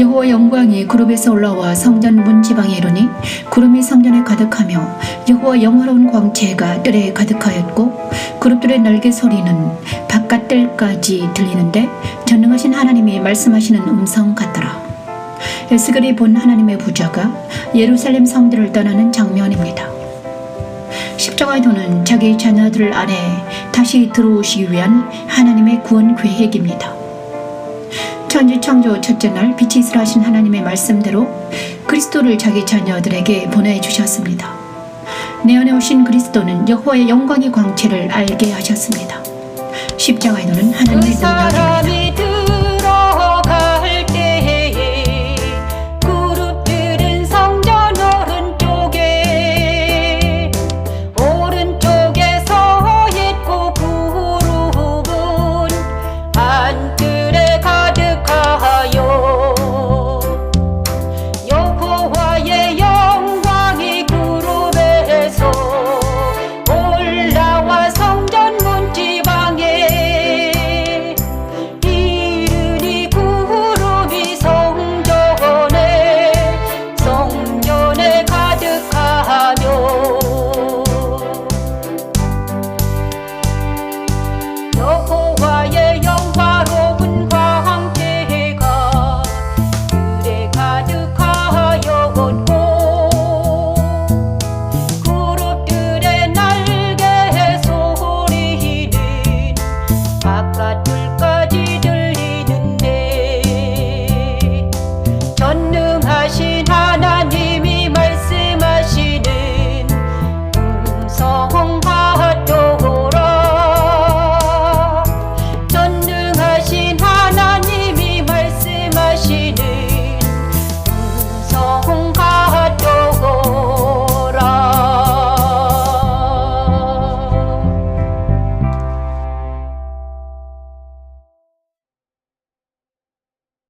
여호와 영광이 그룹에서 올라와 성전 문지방에 이르니 구름이 성전에 가득하며 여호와 영화로운 광채가 뜰에 가득하였고 그룹들의 날개 소리는 바깥 뜰까지 들리는데 전능하신 하나님이 말씀하시는 음성 같더라. 에스겔이 본 하나님의 부자가 예루살렘 성들을 떠나는 장면입니다. 십자가의 도는 자기 자녀들 안에 다시 들어오시기 위한 하나님의 구원 계획입니다. 천지 창조 첫째 날 빛이 있으라 하신 하나님의 말씀대로 그리스도를 자기 자녀들에게 보내주셨습니다. 내 안에 오신 그리스도는 여호와의 영광의 광채를 알게 하셨습니다. 십자가의 그 하나님의 능력입니다. 사람이